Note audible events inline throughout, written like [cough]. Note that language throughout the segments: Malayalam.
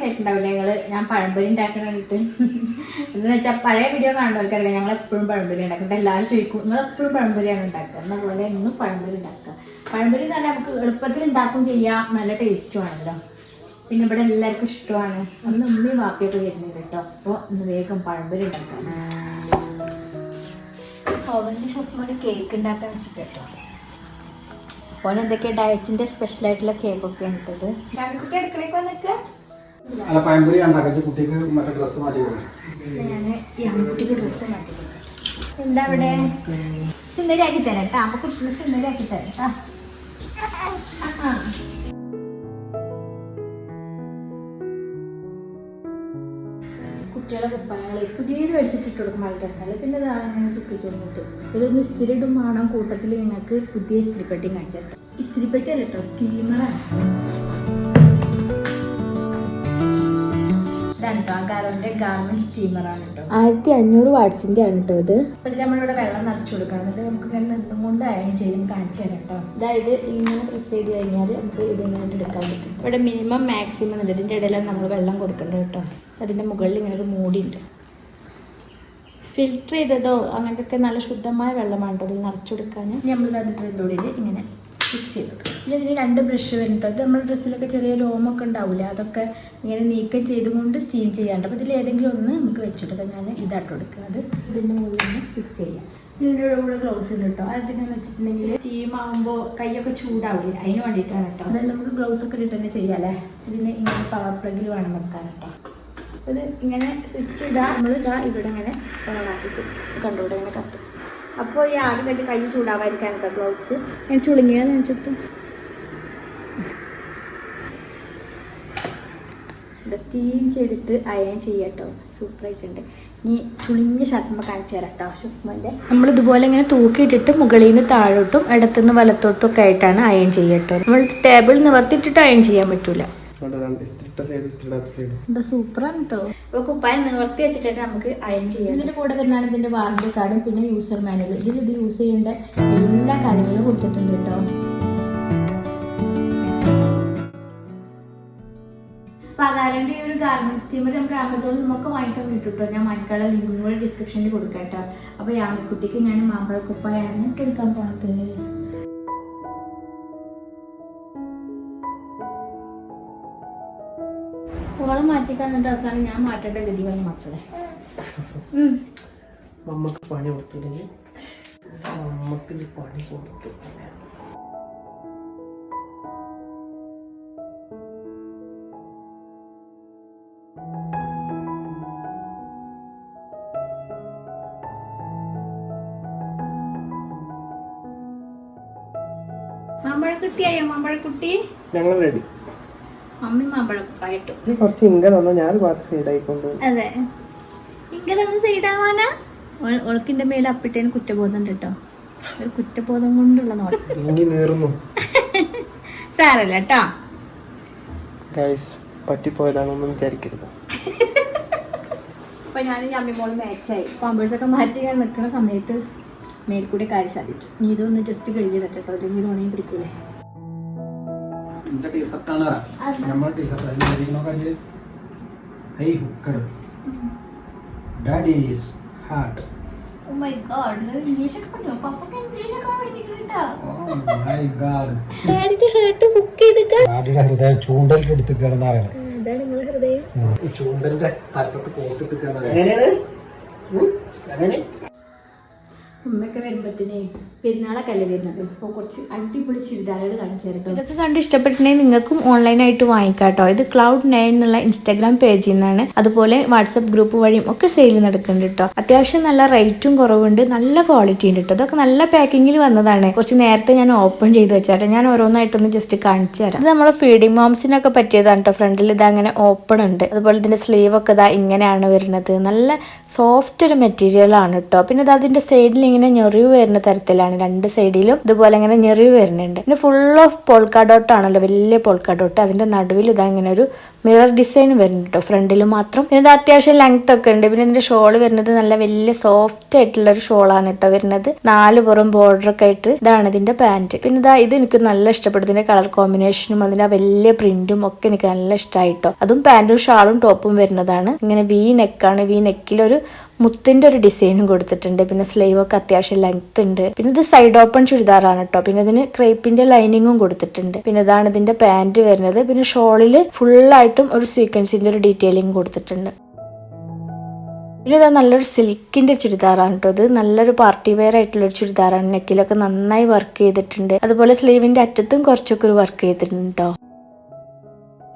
കുറേ ഞങ്ങൾ ഞാൻ പഴംപൊരി ഉണ്ടാക്കാൻ വേണ്ടിയിട്ട് എന്ന് വെച്ചാൽ പഴയ വീഡിയോ കാണുന്നവർക്കറിയാം ഞങ്ങൾ എപ്പോഴും പഴംപൊരി ഉണ്ടാക്കുന്നത് എല്ലാവരും ചോദിക്കും നിങ്ങൾ എപ്പോഴും പഴംപൊരിയാണ് ഉണ്ടാക്കുക? എന്ന പോലെ ഇന്നും പഴംപൊരി ഉണ്ടാക്കുക. പഴംപൊരി എന്ന് പറഞ്ഞാൽ നമുക്ക് എളുപ്പത്തിൽ ഉണ്ടാക്കും ചെയ്യാം. നല്ല ടേസ്റ്റും ആണല്ലോ പിന്നെ ഇവിടെ എല്ലാവർക്കും ഇഷ്ടമാണ്. അന്ന് ഉമ്മയും വാപ്പിയൊക്കെ വരുന്നുണ്ട് കേട്ടോ. അപ്പോൾ ഇന്ന് വേഗം പഴംപൊരി ഉണ്ടാക്കാം. ഓവന്റെ ഷോപ്പിൽ കേക്ക് ഉണ്ടാക്കാൻ വെച്ചിട്ട് കേട്ടോ. ഓൻ എന്തൊക്കെ ഡയറ്റിന്റെ സ്പെഷ്യൽ ആയിട്ടുള്ള കേക്കൊക്കെ ഉണ്ട് ഇത് അടുക്കളയ്ക്ക് വന്നിട്ട് അല്ല പഴംപൊരി ഉണ്ടാക്കി കുട്ടിക്ക് മറ്റേ ഡ്രസ്സ് മാറ്റി കൊടുക്കും. എന്താ അവിടെ? സുന്ദരിയാക്കി തരാം പുതിയത് മേടിച്ചിട്ട് ഇട്ട് കൊടുക്കും രസമല്ല പിന്നെ ചുക്കി ചുരുങ്ങിട്ട് ഇതൊന്ന് ഇസ്തിരി ഇടും കൂട്ടത്തിൽ ഞങ്ങൾക്ക് പുതിയ ഇസ്തിരിപ്പെട്ടി കാണിച്ചു ഇസ്തിരിപ്പെട്ടി അല്ല കേട്ടോ സ്റ്റീമറാണ് രണ്ടാം കാലന്റെ ഗാർമെന്റ് സ്റ്റീമറാണ് കേട്ടോ ആയിരത്തി അഞ്ഞൂറ് വാട്സിന്റെ ആണ് കേട്ടോ ഇത്. അപ്പൊ ഇതിൽ നമ്മളിവിടെ വെള്ളം നിറച്ചു കൊടുക്കണം. എന്നിട്ട് നമുക്ക് ഇങ്ങനെ നിന്നും കൊണ്ട് അയൺ ചെയ്യും കാണിച്ചു തരാം കേട്ടോ അതായത് ഇങ്ങനെ പ്രസ് ചെയ്ത് കഴിഞ്ഞാൽ നമുക്ക് ഇതിങ്ങനെ എടുക്കാൻ പറ്റും. ഇവിടെ മിനിമം മാക്സിമം ഉണ്ട്. ഇതിന്റെ ഇടയിലാണ് നമ്മൾ വെള്ളം കൊടുക്കേണ്ടത് കേട്ടോ അതിന്റെ മുകളിൽ ഇങ്ങനെ ഒരു മൂടിയുണ്ട് ഫിൽറ്റർ ചെയ്തതോ അങ്ങനത്തെ നല്ല ശുദ്ധമായ വെള്ളമാണ് കേട്ടോ അതിൽ നിറച്ചു കൊടുക്കാൻ നമ്മൾ അതിന്റെ ഉള്ളിൽ ഇങ്ങനെ ഫിക്സ് ചെയ്ത്. പിന്നെ ഇതിന് രണ്ട് ബ്രഷ് വരുന്നുണ്ട്. നമ്മൾ ഡ്രസ്സിലൊക്കെ ചെറിയ രോമൊക്കെ ഉണ്ടാവില്ല അതൊക്കെ ഇങ്ങനെ നീക്കം ചെയ്തുകൊണ്ട് സ്റ്റീം ചെയ്യാണ്ട്. അപ്പോൾ ഇതിൽ ഏതെങ്കിലും ഒന്ന് നമുക്ക് വെച്ചിട്ട് ഞാൻ ഇതായിട്ട് കൊടുക്കുന്നത് ഇതിന്റെ മുകളിൽ നിന്ന് ഫിക്സ് ചെയ്യാം. ഇതിന്റെ കൂടെ ഗ്ലൗസ് ഉണ്ട് കേട്ടോ അതെന്ന് വെച്ചിട്ടുണ്ടെങ്കിൽ സ്റ്റീം ആകുമ്പോൾ കൈയൊക്കെ ചൂടാവില്ല അതിന് വേണ്ടിയിട്ടാണ് കേട്ടോ. അതായത് നമുക്ക് ഗ്ലൗസ് ഒക്കെ ഇട്ട് തന്നെ ചെയ്യാമല്ലേ ഇതിന് ഇങ്ങനെ പവർ പ്ലഗിൽ വേണം വെക്കാൻ കേട്ടോ. ഇത് ഇങ്ങനെ സ്വിച്ച് ഇടാ നമ്മൾ ഇതാ ഇവിടെ ഇങ്ങനെ ഓണാക്കി ഇങ്ങനെ കത്തും. അപ്പോൾ ഈ ആദ്യം കണ്ടി കൈ ചൂടാവാതിരിക്കാൻ കേട്ടോ ഗ്ലൗസ് ഞാൻ ചുളുങ്ങിയാന്ന് നെഞ്ചെടുത്തു സ്റ്റീം ചെയ്തിട്ട് അയൺ ചെയ്യട്ടോ. സൂപ്പറായിട്ടുണ്ട് ഇനി ചുളിഞ്ഞ ഷർട്ടുമ്പോൾ കാണിച്ചു തരാം കേട്ടോ ഷുക്മന്റെ നമ്മൾ ഇതുപോലെ ഇങ്ങനെ തൂക്കിയിട്ടിട്ട് മുകളിൽ നിന്ന് താഴോട്ടും ഇടത്തുനിന്ന് വലത്തോട്ടും ഒക്കെ ആയിട്ടാണ് അയൺ ചെയ്യട്ടോ. നമ്മൾ ടേബിൾ നിവർത്തിയിട്ടിട്ട് അയൺ ചെയ്യാൻ പറ്റൂല. സൈഡ് സൈഡ് എന്താ സൂപ്പറാണ് കേട്ടോ അപ്പൊ കുപ്പായം നിവർത്തി വെച്ചിട്ടാണ് നമുക്ക് അയൺ ചെയ്യാം ഇതിന്റെ കൂടെ തന്നെയാണ് ഇതിന്റെ വാറണ്ടി കാർഡും പിന്നെ യൂസർ മാനുവൽ ഇതിൽ ഇത് യൂസ് ചെയ്യേണ്ട എല്ലാ കാര്യങ്ങളും കൊടുത്തിട്ടുണ്ട് കേട്ടോ പകാരന്റെ ഈ ഒരു ഗാർമെന്റ് സ്റ്റീമർ നമുക്ക് ആമസോണിൽ നമുക്ക് വാങ്ങിക്കാൻ കിട്ടും കേട്ടോ ഞാൻ വാങ്ങിക്കാനുള്ള ലിങ്കും കൂടെ ഡിസ്ക്രിപ്ഷനിൽ കൊടുക്കാം കേട്ടോ അപ്പൊ യാമിക്കുട്ടിക്ക് ഞാൻ മാമ്പഴ കുപ്പായാണ് ഇട്ടെടുക്കാൻ പോണത്. ഓളെ മാറ്റി തന്നിട്ട് അവസാനം ഞാൻ മാറ്റേണ്ട ഗതി വന്നു മക്കളെ. ഉം. നമ്മക്ക് പണി കൊടുത്തില്ലെങ്കിൽ നമ്മക്ക് ഇത് പണി കൊടുത്തു മാമ്പഴക്കുട്ടിയായോ? മാമ്പഴക്കുട്ടി? ഞങ്ങൾ റെഡി മാമ്പഴക്കുപ്പായിട്ടു ഇത് കുറച്ച് ഇങ്ക തന്നു? ഞാൻ ഭാഗത്ത് സൈഡായിക്കൊണ്ട് അതെ. ഇങ്ങനെ സൈഡാവാനാ ഒളക്കിന്റെ മേലെ അപ്പിട്ടേന് കുറ്റബോധം ഉണ്ട് കേട്ടോ ഒരു കുറ്റബോധം കൊണ്ടുള്ള നോക്കുന്നു [laughs] സാരല്ല കേട്ടോ പറ്റിപ്പോയതാണെന്നും വിചാരിക്കരുത്. അപ്പൊ ഞാൻ അമ്മിമോൾ മാച്ചായി പാമ്പേഴ്സ് ഒക്കെ മാറ്റി ഞാൻ നിൽക്കുന്ന സമയത്ത് മേൽക്കൂടെ കാര്യം സാധിച്ചു. നീ ഇതൊന്ന് ജസ്റ്റ് കഴുകി തട്ടോ അല്ലെങ്കിൽ ഇത് ഉണങ്ങി പിടിക്കൂലേ? എന്റെ ടീഷർട്ടാണ് നമ്മൾ t-shirt high hooked is heart oh my god English ഒക്കെ പഠിച്ചോ? പപ്പൊക്കെ ഇംഗ്ലീഷ് ഒക്കെ മൈ ഗാഡ് ഡാഡിന്റെ ഹേർട്ട് ബുക്ക് ചെയ്തൊക്കെ ഡാഡിയുടെ ഹൃദയം ചൂണ്ടലിൽ എടുത്ത് കിടന്നാണ് ഇതാണ് നിങ്ങളുടെ ഹൃദയം. ചൂണ്ടലിന്റെ തലത്ത് കോട്ടിട്ട് എങ്ങനെയാണ്? അങ്ങനെ ഉമ്മയൊക്കെ വരുമ്പത്തിനെ പെരുന്നാളൊക്കെ അല്ലേ വരുന്നത്. അപ്പോൾ കുറച്ച് അടിപൊളി ചുരിദാറുകൾ കാണിച്ചു തരട്ടോ ഇതൊക്കെ കണ്ട് ഇഷ്ടപ്പെട്ടിട്ടുണ്ടെങ്കിൽ നിങ്ങൾക്കും ഓൺലൈനായിട്ട് വാങ്ങിക്കാം കേട്ടോ. ഇത് ക്ലൗഡ് നയൻ എന്നുള്ള ഇൻസ്റ്റാഗ്രാം പേജിൽ നിന്നാണ്. അതുപോലെ വാട്സപ്പ് ഗ്രൂപ്പ് വഴിയും ഒക്കെ സെയിൽ നടക്കുന്നുണ്ട് കേട്ടോ. അത്യാവശ്യം നല്ല റേറ്റും കുറവുണ്ട്. നല്ല ക്വാളിറ്റി ഉണ്ട് കേട്ടോ. ഇതൊക്കെ നല്ല പാക്കിങ്ങിൽ വന്നതാണ്. കുറച്ച് നേരത്തെ ഞാൻ ഓപ്പൺ ചെയ്ത് വെച്ചാട്ടെ. ഞാൻ ഓരോന്നായിട്ടൊന്ന് ജസ്റ്റ് കാണിച്ചു തരാം. ഇത് നമ്മളെ ഫീഡിംഗ് മോംസിനൊക്കെ പറ്റിയതാണ് കേട്ടോ ഫ്രണ്ടിൽ. ഇത് അങ്ങനെ ഓപ്പൺ ഉണ്ട്. അതുപോലെ ഇതിന്റെ സ്ലീവ് ഒക്കെ ഇതാ ഇങ്ങനെയാണ് വരുന്നത്. നല്ല സോഫ്റ്റ് ഒരു മെറ്റീരിയൽ ആണ് കേട്ടോ. പിന്നെ ഇത് അതിന്റെ സൈഡിൽ ഇങ്ങനെ ഞെറിവ് വരുന്ന തരത്തിലാണ്. രണ്ട് സൈഡിലും ഇതുപോലെ ഇങ്ങനെ ഞെറിവ് വരുന്നുണ്ട്. പിന്നെ ഫുൾ ഓഫ് പോൾക്കാഡോട്ട് ആണല്ലോ വലിയ പോൾക്കാഡോട്ട് അതിന്റെ നടുവിൽ ഇതാ ഇങ്ങനെ ഒരു മിറർ ഡിസൈൻ വരുന്നുണ്ട്. കേട്ടോ ഫ്രണ്ടിൽ മാത്രം. ഇത് അത്യാവശ്യം ലെങ്ത് ഒക്കെ ഉണ്ട്. പിന്നെ ഇതിന്റെ ഷോൾ വരുന്നത് നല്ല വലിയ സോഫ്റ്റ് ആയിട്ടുള്ള ഒരു ഷോളാണ് കേട്ടോ വരുന്നത്. നാല് പുറം ബോർഡർ ഒക്കെ ആയിട്ട് ഇതാണ് ഇതിന്റെ പാന്റ് പിന്നെ ഇതാ ഇത് എനിക്ക് നല്ല ഇഷ്ടപ്പെട്ടു. ഇതിന്റെ കളർ കോമ്പിനേഷനും അതിന്റെ വലിയ പ്രിന്റും ഒക്കെ എനിക്ക് നല്ല ഇഷ്ടമായിട്ടോ അതും പാന്റും ഷാളും ടോപ്പും വരുന്നതാണ്. ഇങ്ങനെ വി നെക്കാണ് വി നെക്കിൽ ഒരു മുത്തിന്റെ ഒരു ഡിസൈനും കൊടുത്തിട്ടുണ്ട്. പിന്നെ സ്ലീവ് ഒക്കെ അത്യാവശ്യം ലെങ്ത് ഉണ്ട്. പിന്നെ ഇത് സൈഡ് ഓപ്പൺ ചുരിദാറാണ് കേട്ടോ. പിന്നെ ഇതിന് ക്രേപ്പിന്റെ ലൈനിങ്ങും കൊടുത്തിട്ടുണ്ട്. പിന്നെ ഇതാണ് ഇതിന്റെ പാന്റ് വരുന്നത്. പിന്നെ ഷോളിൽ ഫുള്ളായിട്ടും ഒരു സീക്വൻസിന്റെ ഒരു ഡീറ്റെയിലിംഗ് കൊടുത്തിട്ടുണ്ട്. പിന്നെ ഇതാ നല്ലൊരു സിൽക്കിന്റെ ചുരിദാറാണ് കേട്ടോ ഇത്. നല്ലൊരു പാർട്ടി വെയർ ആയിട്ടുള്ളൊരു ചുരിദാറാണ്. നെക്കിലൊക്കെ നന്നായി വർക്ക് ചെയ്തിട്ടുണ്ട്. അതുപോലെ സ്ലീവിന്റെ അറ്റത്തും കുറച്ചൊക്കെ ഒരു വർക്ക് ചെയ്തിട്ടുണ്ട് കേട്ടോ.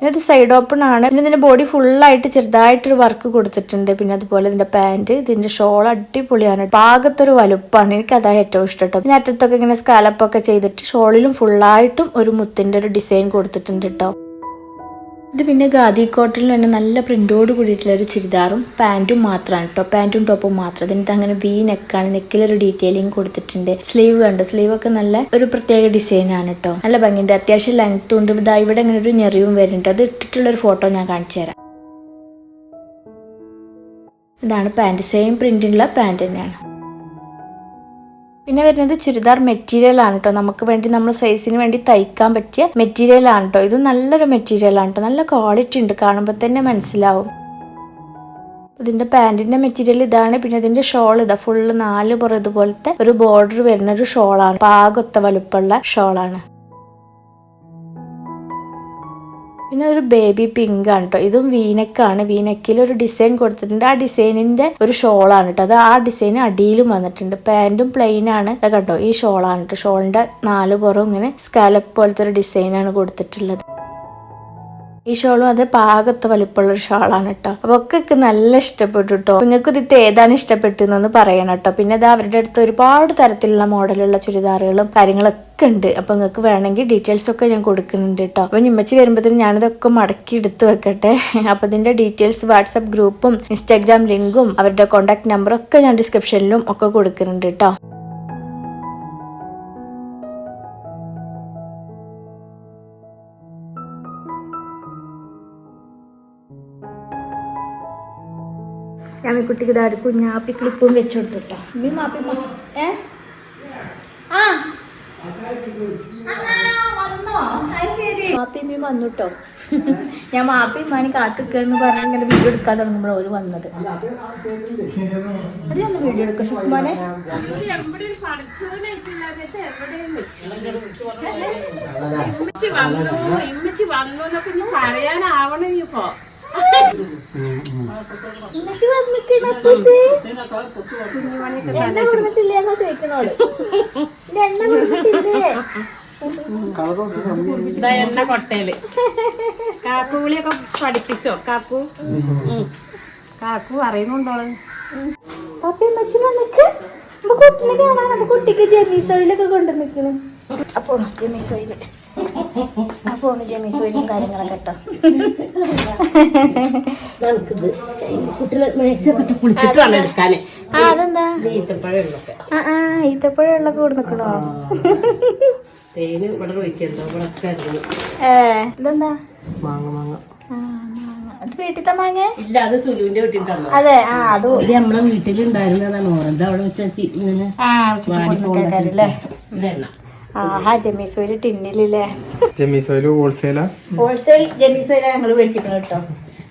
ഇത് സൈഡ് ഓപ്പൺ ആണ്. പിന്നെ ഇതിന്റെ ബോഡി ഫുള്ളായിട്ട് ചെറുതായിട്ടൊരു വർക്ക് കൊടുത്തിട്ടുണ്ട്. പിന്നെ അതുപോലെ ഇതിന്റെ പാന്റ് ഇതിന്റെ ഷോൾ അടിപൊളിയാണ്. പാകത്തൊരു വലുപ്പമാണ് എനിക്ക് അതാ ഏറ്റവും ഇഷ്ടം കേട്ടോ. പിന്നെ അറ്റത്തൊക്കെ ഇങ്ങനെ സ്കാലപ്പൊക്കെ ചെയ്തിട്ട് ഷോളിലും ഫുള്ളായിട്ടും ഒരു മുത്തിന്റെ ഒരു ഡിസൈൻ കൊടുത്തിട്ടുണ്ട് കേട്ടോ. ഇത് പിന്നെ ഗാദി കോട്ടിൽ തന്നെ നല്ല പ്രിന്റോട് കൂടിയിട്ടുള്ള ഒരു ചുരിദാറും പാന്റും മാത്രമാണ് കേട്ടോ പാന്റും ടോപ്പും മാത്രം. ഇതിനകത്ത് അങ്ങനെ വി നെക്കാണ് നെക്കിലൊരു ഡീറ്റെയിലിംഗ് കൊടുത്തിട്ടുണ്ട്. സ്ലീവ് കണ്ടു? സ്ലീവ് ഒക്കെ നല്ല ഒരു പ്രത്യേക ഡിസൈൻ ആണ് കേട്ടോ നല്ല ഭംഗിയുണ്ട്. അത്യാവശ്യം ലെങ്ത്തും ഉണ്ട്. ഇതാ ഇവിടെ ഇങ്ങനെ ഒരു ഞെറിവും വരുന്നുണ്ട് അത് ഇട്ടിട്ടുള്ള ഒരു ഫോട്ടോ ഞാൻ കാണിച്ചു തരാം. ഇതാണ് പാന്റ് സെയിം പ്രിന്റിലുള്ള പാന്റ് തന്നെയാണ്. പിന്നെ വരുന്നത് ചുരിദാർ മെറ്റീരിയൽ ആണ് കേട്ടോ നമുക്ക് വേണ്ടി നമ്മൾ സൈസിന് വേണ്ടി തയ്ക്കാൻ പറ്റിയ മെറ്റീരിയൽ ആണ് കേട്ടോ ഇത് നല്ലൊരു മെറ്റീരിയൽ ആണ് കേട്ടോ നല്ല ക്വാളിറ്റി ഉണ്ട്. കാണുമ്പോൾ തന്നെ മനസ്സിലാവും. ഇതിന്റെ പാന്റിന്റെ മെറ്റീരിയൽ ഇതാണ്. പിന്നെ ഇതിന്റെ ഷോൾ ഇതാ. ഫുള്ള് നാല് പുറം ഇതുപോലത്തെ ഒരു ബോർഡർ വരുന്ന ഒരു ഷോളാണ് പാകൊത്ത വലുപ്പമുള്ള ഷോളാണ് പിന്നെ ഒരു ബേബി പിങ്ക് ആണ് കേട്ടോ ഇതും വീനക്കാണ് വീനക്കിൽ ഒരു ഡിസൈൻ കൊടുത്തിട്ടുണ്ട്. ആ ഡിസൈനിന്റെ ഒരു ഷോളാണ് കേട്ടോ അത് ആ ഡിസൈൻ അടിയിലും വന്നിട്ടുണ്ട്. പാന്റും പ്ലെയിൻ ആണ്. കേട്ടോ ഈ ഷോളാണ് കേട്ടോ ഷോളിന്റെ നാല് പുറം ഇങ്ങനെ സ്കാലപ്പ് പോലത്തെ ഒരു ഡിസൈനാണ് കൊടുത്തിട്ടുള്ളത്. ഈ ഷോളും അത് പാകത്തെ വലിപ്പമുള്ള ഒരു ഷോളാണ് കേട്ടോ. അപ്പൊ ഒക്കെ നല്ല ഇഷ്ടപ്പെട്ടു കേട്ടോ. നിങ്ങൾക്ക് ഇത് ഏതാണ് ഇഷ്ടപ്പെട്ടെന്നൊന്ന് പറയണം കേട്ടോ. പിന്നെ അത് അവരുടെ അടുത്ത് ഒരുപാട് തരത്തിലുള്ള മോഡലുള്ള ചുരിദാറുകളും കാര്യങ്ങളൊക്കെ ഉണ്ട്. അപ്പൊ നിങ്ങൾക്ക് വേണമെങ്കിൽ ഡീറ്റെയിൽസ് ഒക്കെ ഞാൻ കൊടുക്കുന്നുണ്ട് കേട്ടോ. അപ്പൊ നിമ്മച്ചി വരുമ്പോഴത്തേനും ഞാനിതൊക്കെ മടക്കി എടുത്തു വെക്കട്ടെ. അപ്പൊ ഇതിന്റെ ഡീറ്റെയിൽസ് വാട്സപ്പ് ഗ്രൂപ്പും ഇൻസ്റ്റാഗ്രാം ലിങ്കും അവരുടെ കോൺടാക്ട് നമ്പറും ഒക്കെ ഞാൻ ഡിസ്ക്രിപ്ഷനിലും ഒക്കെ കൊടുക്കുന്നുണ്ട് കേട്ടോ. ഞാൻ കുട്ടിക്ക് ഇതാ ഒരു കുഞ്ഞാപ്പി ക്ലിപ്പും വെച്ചു കൊടുത്തിട്ടോ ഉമ്മി മാപ്പി മാ- ഏ? ആ. മാപ്പി ഉമ്മി വന്നുട്ടോ. ഞാൻ മാപ്പി പറഞ്ഞ് ഇങ്ങനെ വീഡിയോ എടുക്കാൻ തുടങ്ങുമ്പോൾ ഒരു വന്നത്. അവിടെ ഒന്ന് വീഡിയോ എടുക്ക ഷുക്കുമാനെ ഇമ്മച്ചി വന്നു ഇമ്മച്ചി വന്നു എന്നൊക്കെ പറയാനാവണം ഇപ്പൊ. എണ്ണ കൊടുത്തിട്ടില്ലേ എന്നാ ചോദിക്കണോൾ ഇല്ല, എണ്ണ കൊട്ടയിൽ കാക്കുവിളിയൊക്കെ പഠിപ്പിച്ചോ? കാക്കു. കാക്കു അറിയുന്നുണ്ടോൾ പപ്പി ഉമ്മച്ചി വന്നിക്ക്. കുട്ടിനെ കാണാൻ കുട്ടിക്ക് ജെമീസോയിലൊക്കെ കൊണ്ടു നിക്കണ് അപ്പോ ജെമീസോയിൽ അപ്പോ ജെമീസോയിലും കാര്യങ്ങളൊക്കെ കേട്ടോ കുട്ടികളെ മേശപ്പെട്ട് കുളിച്ചിട്ട് വേണം എടുക്കാന്. ആ അതെന്താ? ആ ആ തേന് ഇവിടെ ഇവിടെ ഏ ഇതെന്താ? മാങ്ങ മാങ്ങ. അത് വീട്ടിലത്തെ മാങ്ങ? ഇല്ല അത് സുലുവിന്റെ വീട്ടിൽ തന്നെ അതെ ആ അത്. ഇത് നമ്മളെ വീട്ടിലുണ്ടായിരുന്നതാണ്. ഓറത് അവിടെ വെച്ചാ ആഹാ ജെമീസോയിൽ ടിന്നിലല്ലേ? ജെമീസോയിൽ ഹോൾസെയിലാ ഹോൾസെയിൽ ജെമീസോയില ഞങ്ങൾ മേടിച്ചിരിക്കണം കേട്ടോ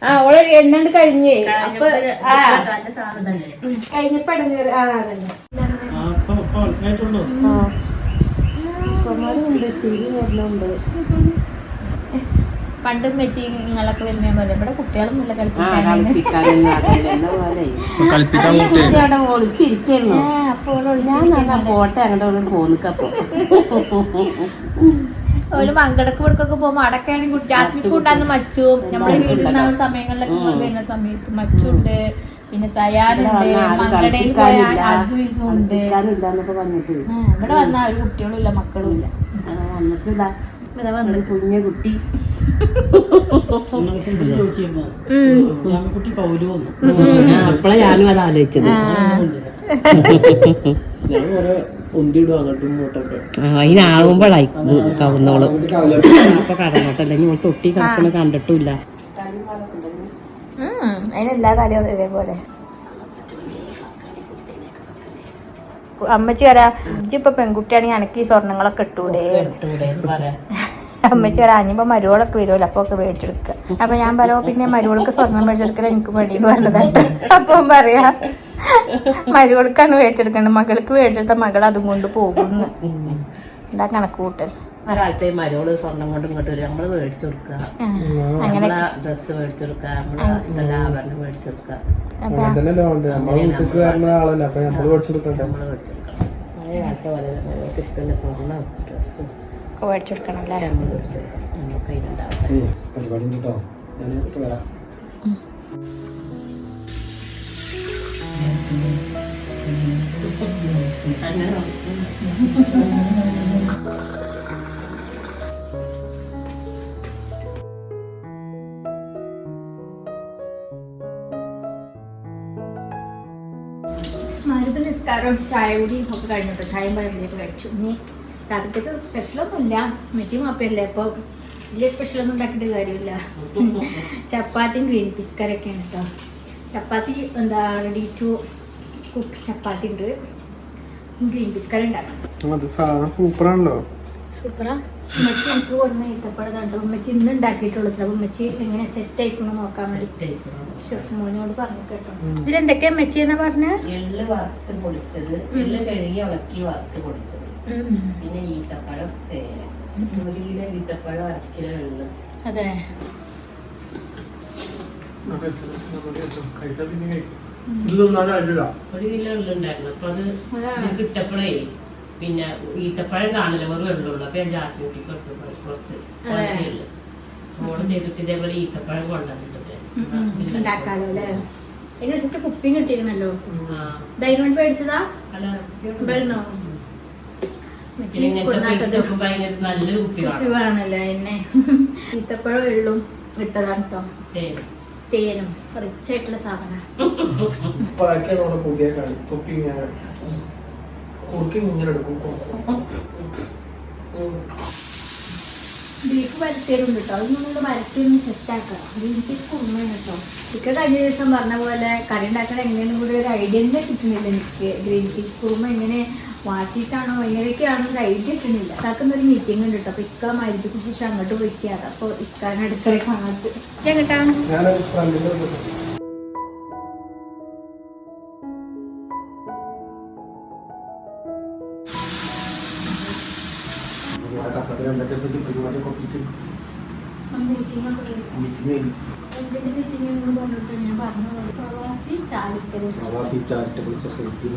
ആ ഓളെ എണ്ണണ്ട് കഴിഞ്ഞേ. അപ്പൊ കഴിഞ്ഞപ്പോ ഇടഞ്ഞു ആ പണ്ടും വെച്ച് നിങ്ങളൊക്കെ വരുമ്പോ പോലെ. ഇവിടെ കുട്ടികളൊന്നുമില്ല കളിപ്പിക്കാൻ ഒളിച്ചിരിക്കുന്നു. ഞാൻ പോട്ടെ അങ്ങോട്ട് പോന്നിക്കപ്പോ ഒരു മങ്കടക്ക് ഇവിടക്കൊക്കെ പോകുമ്പോ അടക്കാണെങ്കിൽ കുട്ടി ഉണ്ടാകുന്ന മച്ചും നമ്മുടെ വീട്ടിലുണ്ടാകുന്ന സമയങ്ങളിലൊക്കെ വരുന്ന സമയത്ത് മച്ചുണ്ട് പിന്നെ സയാനുണ്ട് മങ്കടയിൽ പോയ അസൂസും ഉണ്ട്. കളിപ്പിക്കാനില്ലാന്നൊക്കെ പറഞ്ഞിട്ട്. ആ, ഇവിടെ വന്ന ഒരു കുട്ടികളും ഇല്ല മക്കളും ഇല്ല. ഇതാ കുഞ്ഞു കുട്ടി. അപ്പളാ ഞാനും അത് ആലോചിച്ചത്? ഞാൻ കുറെ ഉന്തിടും അങ്ങോട്ടും ഇങ്ങോട്ടൊക്കെ അതിനാകുമ്പോഴായി കവുന്നോളും. അപ്പൊ കടന്നോട്ടല്ല ഇനി തൊട്ടി കിടക്കണ കണ്ടിട്ടില്ല അതിനെല്ലാ തലയും ഒരേപോലെ അമ്മച്ചി വരാ ഇജ്ജിപ്പൊ പെൺകുട്ടിയാണെങ്കിൽ എനിക്ക് ഈ സ്വർണങ്ങളൊക്കെ ഇട്ടൂടെ? അമ്മച്ചി അഞ്ഞിപ്പോ മരുവളൊക്കെ വരുമല്ലോ അപ്പൊ ഒക്കെ മേടിച്ചെടുക്കുക അപ്പൊ ഞാൻ പറയുമ്പോ പിന്നെ മരുവൾക്ക് സ്വർണം മേടിച്ചെടുക്കല എനിക്ക് വേണ്ടി പറഞ്ഞതായിട്ട് അപ്പം പറയാ മരുവൾക്കാണ് മേടിച്ചെടുക്കേണ്ടത് മകൾക്ക് മേടിച്ചെടുത്ത മകൾ അതും കൊണ്ട് പോകുന്നു. എന്താ കണക്ക് കൂട്ടൽ ഒരാളത്തെ മരോൾ സ്വർണം കൊണ്ട് ഇങ്ങോട്ട് വരും നമ്മൾ മേടിച്ചു കൊടുക്കുക അങ്ങനെ നമ്മളെ ഡ്രസ്സ് മേടിച്ചു കൊടുക്കുക നമ്മളെ ഇഷ്ടമുള്ള ആഭരണം മേടിച്ചു കൊടുക്കുക നമ്മളെ മേടിച്ചു കൊടുക്കണം പഴയ കാലത്തെ ഇഷ്ടമുള്ള സ്വർണം ഡ്രസ്സും. മേടിച്ചു കൊടുക്കണം അങ്ങനെ നിസ്കാരം ചായ കൂടി ഒക്കെ കഴിഞ്ഞിട്ടോ ചായയും പഴം കഴിച്ചു. ഇനി രാത്രിക്ക് സ്പെഷ്യലൊന്നുമില്ല മെറ്റി മാപ്പയല്ലേ അപ്പോൾ വലിയ സ്പെഷ്യലൊന്നും ഉണ്ടാക്കിയിട്ട് കാര്യമില്ല. [laughs] ചപ്പാത്തിയും ഗ്രീൻ പീസ് കറിയൊക്കെയാണ് കേട്ടോ ചപ്പാത്തി എന്താ റെഡി ടു കുക്ക് ചപ്പാത്തി ഉണ്ട്. ഗ്രീൻ പീസ് കറി ഉണ്ടാക്കണം. സൂപ്പർ ആണല്ലോ സൂപ്പറാണല്ലോ. സൂപ്പറാ. ഉമ്മച്ചി എനിക്ക് കൊടുന്ന ഈത്തപ്പഴം കണ്ടു? ഉമ്മച്ചി ഇന്ന് ഉണ്ടാക്കിയിട്ടുള്ളൂ. ഉമ്മച്ചി എങ്ങനെ സെറ്റ് ആയിക്കണോ നോക്കാൻ വേണ്ടി. ഷെഫ് മോനോട് പറഞ്ഞു കേട്ടോ. ഇതിലെന്തൊക്കെയാ ഉമ്മച്ചി എന്നാ പറഞ്ഞ? എള്ള് വറുത്ത് പൊടിച്ചത്. എള്ള് കഴുകി ഇളക്കി വറുത്ത് പൊടിച്ചത്. പിന്നെ ഈത്തപ്പഴം തേന ഒരു കിലോ ഈത്തപ്പഴം അര കിലോ അതെ. ഒരു കിലോ എള്ളുണ്ടായിരുന്നു അപ്പൊ അത് കിട്ടപ്പോഴേ പിന്നെ ഈത്തപ്പഴം കാണില്ല വെറും എള്ളുള്ളൂ അപ്പൊ ഞാൻ ജാസ്മിക്ക് കൊടുത്തു കുറച്ച് എള്ള് മോൾ ചെയ്തിട്ട് ഇതേപോലെ ഈത്തപ്പഴം കൊണ്ടുവന്നിട്ടുണ്ട് അതിനനുസരിച്ച് കുപ്പിയും കിട്ടിയിരുന്നല്ലോ. ഡൈമണ്ട് മേടിച്ചതാ അല്ല ഉണ്ടായിരുന്നോ പിന്നെ ഇങ്ങനത്തെ പ്രിന്റ് നോക്കുമ്പോ അതിനകത്ത് നല്ലൊരു കുപ്പികളാണല്ലേ എന്നെ. ഈത്തപ്പഴം എള്ളും ഇട്ടതാണ് കേട്ടോ തേനും. റിച്ച് ആയിട്ടുള്ള സാധനം. ബാക്കിയാണ് നമ്മുടെ പുതിയ കളി. തൊപ്പി ഇങ്ങനെ. കുറുക്കി ഇങ്ങനെ എടുക്കും ബീഫ് വരട്ടിയതും കേട്ടോ അത് നമ്മൾ വരട്ടിയൊന്ന് സെറ്റ് ആക്കാം എനിക്ക് കുറവാണ് കേട്ടോ ഇക്ക കഴിഞ്ഞ ദിവസം പറഞ്ഞ പോലെ കറി ഉണ്ടാക്കണ എങ്ങനെയും കൂടി ഒരു ഐഡിയ തന്നെ കിട്ടുന്നില്ല എനിക്ക്. ഗ്രീൻ പീസ് കുറുമ എങ്ങനെ വാട്ടിയിട്ടാണോ എങ്ങനെയൊക്കെയാണോ ഒരു ഐഡിയ കിട്ടുന്നില്ല. ഇക്കാക്കുന്ന ഒരു മീറ്റിംഗ് ഉണ്ട് കേട്ടോ അപ്പൊ ഇക്ക മരുന്നിക്ക് കുറിച്ച് അങ്ങോട്ട് പോയിക്കാതെ അപ്പൊ ഇക്കാൻ അടുക്കള കാണാത്ത കേട്ടാ പ്രവാസി ചാരിറ്റബിൾ. സൊസൈറ്റി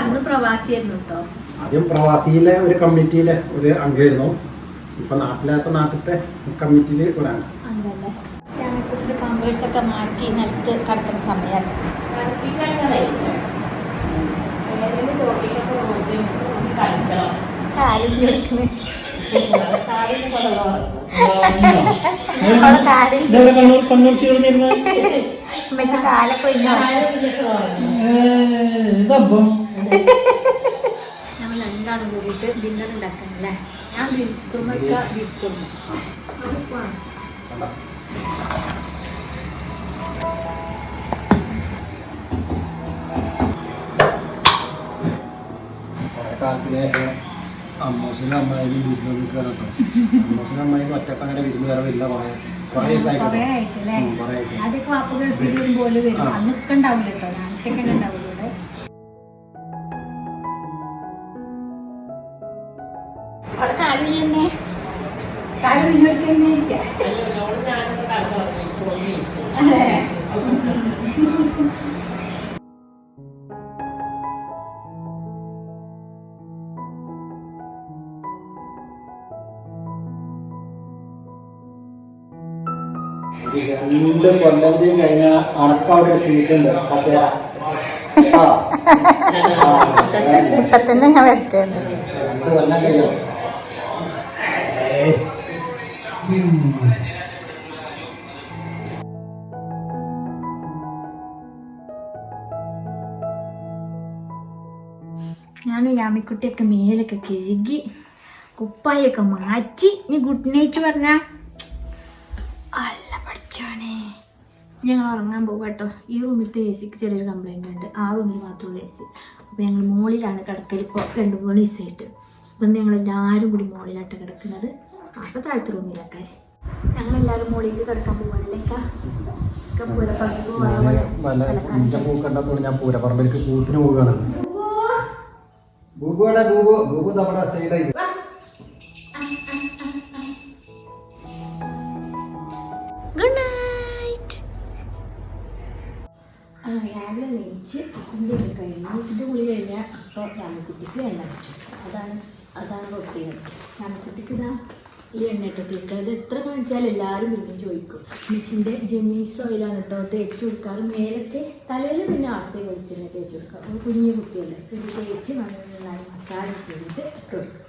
അന്ന് പ്രവാസിയായിരുന്നു കേട്ടോ ആദ്യം പ്രവാസിയിലെ ഒരു കമ്മിറ്റിയിലെ ഒരു അംഗമായിരുന്നു. ഇപ്പൊ നാട്ടിലാത്ത നാട്ടിലത്തെ കമ്മിറ്റിയിൽ ഒരാണ് അങ്ങനല്ലേ ഞങ്ങൾക്ക് പാമ്പേഴ്സ് ഒക്കെ മാറ്റി നിലത്ത് കിടക്കുന്ന സമയത്ത് കാലിൽ ഉമ്മച്ചി കാലൊക്കെ ഒഴിഞ്ഞോ ഞങ്ങൾ രണ്ടാണ് കൂടിയിട്ട് ഡിന്നർ ഉണ്ടാക്കാനല്ലേ ഞാൻ ബീഫ് കുറുമ ബീഫ് കുറുമ. കുറെ കാലത്തിലേക്ക് അമ്മൂസിനും അമ്മായിനും വിരുന്ന് നിൽക്കുകയാണ് കേട്ടോ. അമ്മൂസിനും അമ്മായിനും ഒറ്റയ്ക്ക് അങ്ങനെ വിരുന്ന് കയറില്ല വരില്ല കുറെ കുറെ ദിവസമായിട്ട് കൊറേ ആദ്യമൊക്കെ വാപ്പ ഗൾഫിൽ വരുമ്പോൾ വരും. അന്നൊക്കെ ഉണ്ടാവില്ല കേട്ടോ. ഞാനൊക്കെ ഉണ്ടാവില്ല ഇവിടെ. അവിടെ കാലുന്നെ കാലുന്നെ അതെ രണ്ട് കൊല്ലം കൂടി കഴിഞ്ഞാൽ അണക്കവിടെ ഒരു സീറ്റ് ഉണ്ട് കസേര. ഇപ്പൊ തന്നെ ഞാൻ വരട്ടെ രണ്ട് കൊല്ലം കഴിയും ഞാൻ യാമിക്കുട്ടിയൊക്കെ മേലൊക്കെ കഴുകി കുപ്പായൊക്കെ മാറ്റി. ഇനി ഗുഡ് നൈറ്റ് പറഞ്ഞ. ഞങ്ങൾ ഉറങ്ങാൻ പോകും കേട്ടോ ഈ റൂമിലത്തെ എ സിക്ക് ചെറിയൊരു കംപ്ലൈന്റ് ഉണ്ട്. ആ റൂമിൽ മാത്രമുള്ള എ സി അപ്പോൾ ഞങ്ങൾ മുകളിലാണ് കിടക്കൽ ഇപ്പോൾ രണ്ട് മൂന്ന് ദിവസമായിട്ട് അപ്പം ഞങ്ങൾ എല്ലാവരും കൂടി മുകളിലായിട്ട് കിടക്കുന്നത് അപ്പോൾ താഴത്തെ റൂമിലാക്കാൻ ഞങ്ങളെല്ലാവരും മുകളിൽ കിടക്കാൻ പോകാനല്ലേക്കാ പൂരപ്പറമ്പിലേക്ക് കൂട്ടിന് പോവുകയാണ്. ബൂബുടെ ബൂബു ബൂബു നമ്മുടെ സൈഡായി നെയ്ച്ച് കുളിയൊക്കെ കഴിഞ്ഞു ഇതിന്റെ കുളി കഴിഞ്ഞാൽ അപ്പോൾ രാമക്കുട്ടിക്ക് എണ്ണ വെച്ചു. അതാണ് അതാണ് പ്രത്യേകത രാമക്കുട്ടിക്ക് ഇതാ ഈ എണ്ണ ഇട്ടിട്ട് ഇത് എത്ര കാണിച്ചാൽ എല്ലാവരും വീണ്ടും ചോദിക്കും. മിച്ചിന്റെ ജെമീസ് ഓയിലാണ് കേട്ടോ തേച്ച് കൊടുക്കാറ്. മേലൊക്കെ തലയിൽ പിന്നെ ആട്ടി വെളിച്ചെണ്ണ തേച്ച് കൊടുക്കുക കുഞ്ഞു കുട്ടിയല്ലേ. ഇത് തേച്ച് നന്നായി മസാജ് ചെയ്തിട്ട് ഇട്ട് കൊടുക്കും.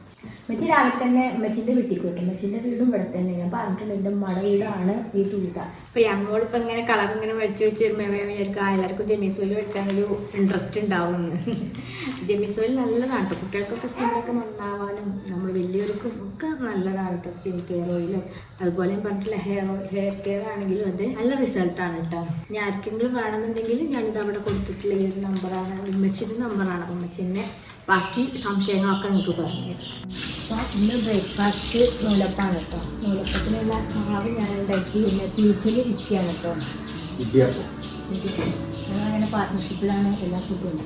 ഉമ്മച്ചി രാവിലെ തന്നെ മച്ചിന്റെ വീട്ടിൽ കൂട്ടും ഉമ്മച്ചിന്റെ വീടും ഇവിടെ തന്നെ. ഞാൻ പറഞ്ഞിട്ടുണ്ട് എന്റെ മട വീടാണ് ഈ തൂത അപ്പൊ ഞങ്ങളോട് ഇപ്പൊ ഇങ്ങനെ കളർ ഇങ്ങനെ വെച്ച് വെച്ച് വരുമ്പോൾ വിചാരിക്കും ആ, എല്ലാവർക്കും ജമീസോയിൽ വെക്കാനൊരു ഇൻട്രസ്റ്റ് ഉണ്ടാവും ജമീസോയിൽ നല്ലതാണ് കേട്ടോ കുട്ടികൾക്കൊക്കെ സ്കിന്നൊക്കെ നന്നാവാനും നമ്മൾ വലിയവർക്കും ഒക്കെ നല്ലതാണ് കേട്ടോ സ്കിൻ കെയർ ഓയിലും അതുപോലെ ഞാൻ പറഞ്ഞിട്ടില്ല ഹെയർ ഹെയർ കെയർ ആണെങ്കിലും അത് നല്ല റിസൾട്ടാണ് കേട്ടോ ഞാൻ ആർക്കെങ്കിലും വേണമെന്നുണ്ടെങ്കിൽ ഞാനിത് അവിടെ കൊടുത്തിട്ടുള്ള ഈ ഒരു നമ്പറാണ് ഉമ്മച്ചിന്റെ നമ്പറാണ് ഉമ്മച്ചിന്റെ ബാക്കി സംശയങ്ങളൊക്കെ നിങ്ങൾക്ക് പറഞ്ഞു അപ്പോൾ ഇന്ന് ബ്രേക്ക്ഫാസ്റ്റ് നൂലപ്പാണ് കേട്ടോ നൂലപ്പത്തിനുള്ള മാവ് ഞാൻ ഉണ്ടാക്കി. പിന്നെ പീച്ചിൽ ഇരിക്കുകയാണ് കേട്ടോ ഞങ്ങളങ്ങനെ പാർട്ട്ണർഷിപ്പിലാണ് എല്ലാ ഫുഡും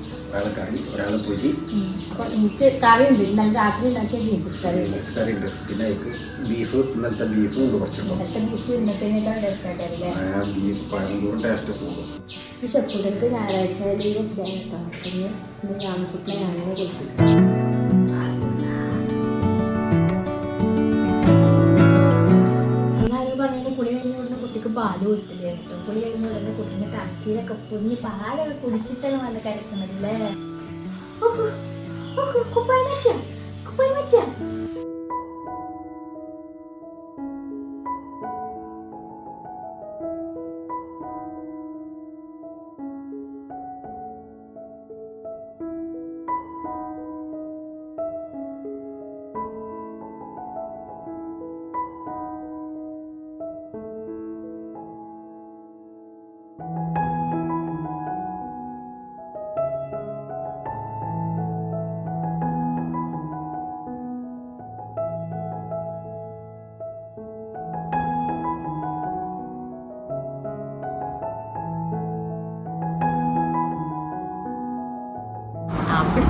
എനിക്ക് കറി ഉണ്ട് ഇന്നലെ രാത്രി ഉണ്ടാക്കിയ ബീഫ് കറി. ഉണ്ട്. പിന്നെ ബീഫ് ഇന്നത്തെ ബീഫ് കുറച്ചുണ്ടോ. ഇന്നത്തെ ബീഫ് ഇന്നത്തെ ടേസ്റ്റ് ആയിട്ടല്ലേ ആ ബീഫ് പഴംകൂറും ടേസ്റ്റ് കൂടും ഈ ഷെഫുകൾക്ക് ഞായറാഴ്ച ലീവൊക്കെയാണ് കേട്ടോ പിന്നെ ഇന്ന് ഞാൻ ഞാനിങ്ങനെ കൊടുത്തു പാൽ കൊടുത്തില്ലേ? കേട്ടോ കുളി കഴിഞ്ഞു ഉടനെ കുട്ടീനെ ടർക്കിയിലൊക്കെ പൊഞ്ഞ് പാലൊക്കെ കുടിച്ചിട്ടാണ് കിടക്കുന്നത് അല്ലേ കുപ്പായി മറ്റാ കുപ്പായി മാറ്റാം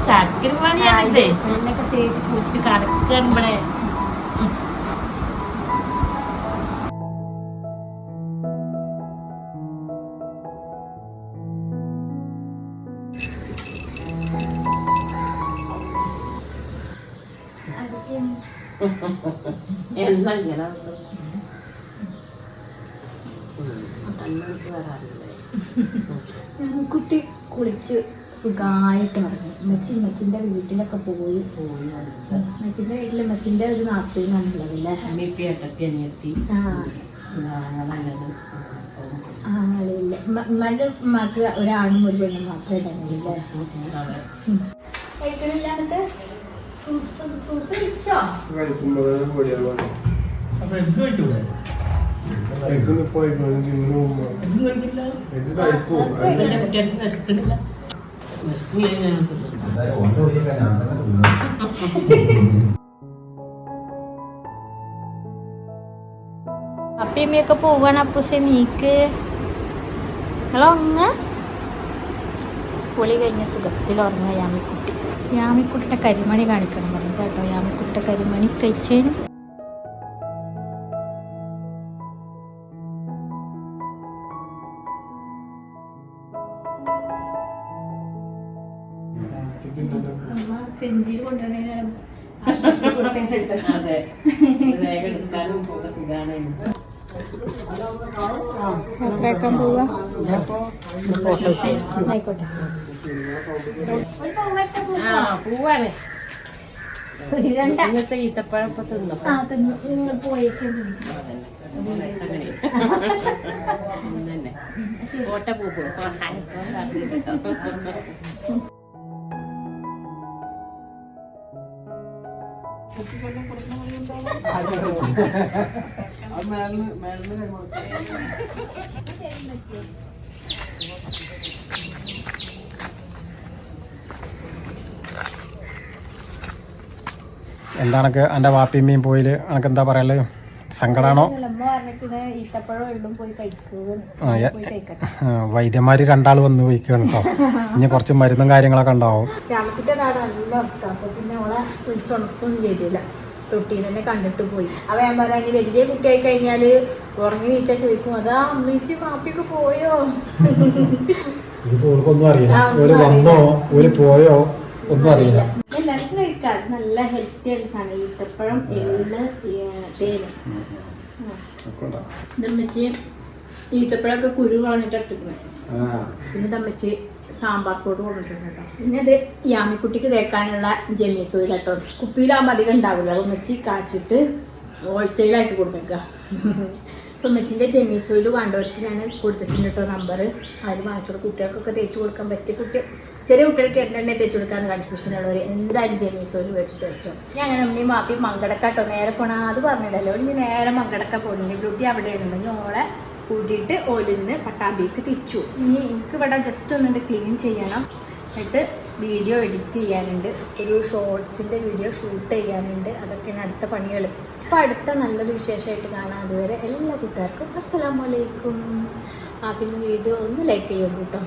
ചക്കര പണിയാണിത് എണ്ണൊക്കെ തേച്ച് കുറിച്ച് കടക്കാൻ ഇവിടെ. എന്താ ഇങ്ങനെ കുട്ടി കുളിച്ച് സുഖമായിട്ട് നടന്നു. മച്ചി മച്ചിന്റെ വീട്ടിലൊക്കെ പോയി. പോയി മച്ചിന്റെ വീട്ടിൽ മച്ചിന്റെ ഒരു നാത്തൂനാണുള്ളത് അല്ലേ അമ്മയപ്പി ഏട്ടത്തി അനിയത്തി. ആ. ഞങ്ങളങ്ങനെ ആ ആളില്ല. ഉമ്മന്റെ ഉമ്മക്ക് ഒരാണും ഒരു പെണ്ണും മാത്രമേ ഉണ്ടായിരുന്നില്ല ഫ്രൂട്ട്സ് ഫ്രൂട്ട്സ് കഴിച്ചോ? അപ്പിയമ്മയൊക്കെ പോവാണ് അപ്പൂസെ നീക്ക്. നിങ്ങളുറങ്ങ കുളി കഴിഞ്ഞ സുഖത്തിൽ ഉറങ്ങുക യാമിക്കുട്ടി. യാമിക്കുട്ടിയുടെ കരിമണി കാണിക്കണം പറഞ്ഞു കേട്ടോ യാമിക്കുട്ടിയുടെ കരിമണി കഴിച്ചതിന് സെഞ്ചിയിൽ കൊണ്ടുവരണേനാണ് അതെ. വേഗം പൂവാണ്. രണ്ട ഇന്നത്തെ ഈത്തപ്പഴം ഇപ്പൊ തിന്നോ? ആ തിന്നു. നിങ്ങൾ പോയേക്കും. അങ്ങനെ. തന്നെ. കോട്ട പൂപ്പ് [laughs] എന്താണക്ക് എന്റെ വാപ്പിയമ്മയും പോയിൽ? എനക്ക് എന്താ പറയാ സങ്കടാണോ? വൈദ്യന്മാര് രണ്ടാൾ വന്ന് പോയിക്കാണ് കേട്ടോ ഇനി കുറച്ച് മരുന്നും കാര്യങ്ങളൊക്കെ ഉണ്ടാവും. വിളിച്ചുണക്കൊന്നും ചെയ്തില്ല. തന്നെ കണ്ടിട്ട് പോയി. അവ ഞാൻ പറയാ ഇനി വലിയ കുട്ടിയായി കഴിഞ്ഞാൽ ഉറങ്ങി നീച്ചാ ചോദിക്കും അതാ അമ്മീച്ച് കാപ്പിക്ക് പോയോ? ഇതിപ്പോ അറിയില്ല. ഒരു വന്നോ ഒരു പോയോ? ഒന്നും അറിയില്ല. എല്ലാവർക്കും കഴിക്കാം. നല്ല ഹെൽത്തി ആയിട്ട് സാധനം ഈത്തപ്പഴം എള്ള് ഈ, തേന് ഇതമ്മച്ചി ഈത്തപ്പഴമൊക്കെ കുരു കളഞ്ഞിട്ട് ഇട്ടിട്ടുണ്ട് പിന്നെ തമ്മച്ചി സാമ്പാർ പൊടി കൊണ്ടിട്ടുണ്ട് കേട്ടോ. പിന്നെ അത് യാമിക്കുട്ടിക്ക് തേക്കാനുള്ള ജമീസോയിൽ കേട്ടോ. കുപ്പിയിലാകുമ്പോൾ അധികം ഉണ്ടാവില്ല അമ്മച്ചി മെച്ചി കാച്ചിട്ട് ഹോൾസെയിലായിട്ട് കൊടുത്തേക്കുക അപ്പം മെച്ചിന്റെ ജമീസോയിൽ വേണ്ടവർക്ക് ഞാൻ കൊടുത്തിട്ടുണ്ട് കേട്ടോ നമ്പർ അതിൽ വാങ്ങിച്ചോളൂ കുട്ടികൾക്കൊക്കെ തേച്ച് കൊടുക്കാൻ പറ്റിയ കുട്ടി ചെറിയ കുട്ടികൾക്ക് എന്തെണ്ണ തേച്ച് കൊടുക്കാന്ന് കൺഫ്യൂഷൻ ഉള്ളവർ എന്തായാലും ജമീസോയിൽ വെച്ചിട്ട് വെച്ചോ. ഞാൻ അങ്ങനെ അമ്മയും മാപ്പിയും മങ്കടക്കാട്ടോ നേരെ പോണാ അത് പറഞ്ഞില്ലല്ലോ. ഇനി നേരെ മങ്കടക്ക പോകുന്നുണ്ട് ബ്യൂട്ടി അവിടെ ഉണ്ടെങ്കിൽ ഓളെ കൂട്ടിയിട്ട് ഓലിന്ന് പട്ടാമ്പിക്ക് തിരിച്ചു. ഇനി എനിക്ക് ഇവിടെ ജസ്റ്റ് ഒന്നുണ്ട് ക്ലീൻ ചെയ്യണം. എന്നിട്ട് വീഡിയോ എഡിറ്റ് ചെയ്യാനുണ്ട്. ഒരു ഷോർട്സിന്റെ വീഡിയോ ഷൂട്ട് ചെയ്യാനുണ്ട്. അതൊക്കെയാണ് അടുത്ത പണികൾ അപ്പോൾ അടുത്ത നല്ലൊരു വിശേഷമായിട്ട് കാണാം അതുവരെ എല്ലാ കൂട്ടുകാർക്കും അസ്സലാമലൈക്കും ആ പിന്നെ വീഡിയോ ഒന്ന് ലൈക്ക് ചെയ്യുള്ളൂ കേട്ടോ.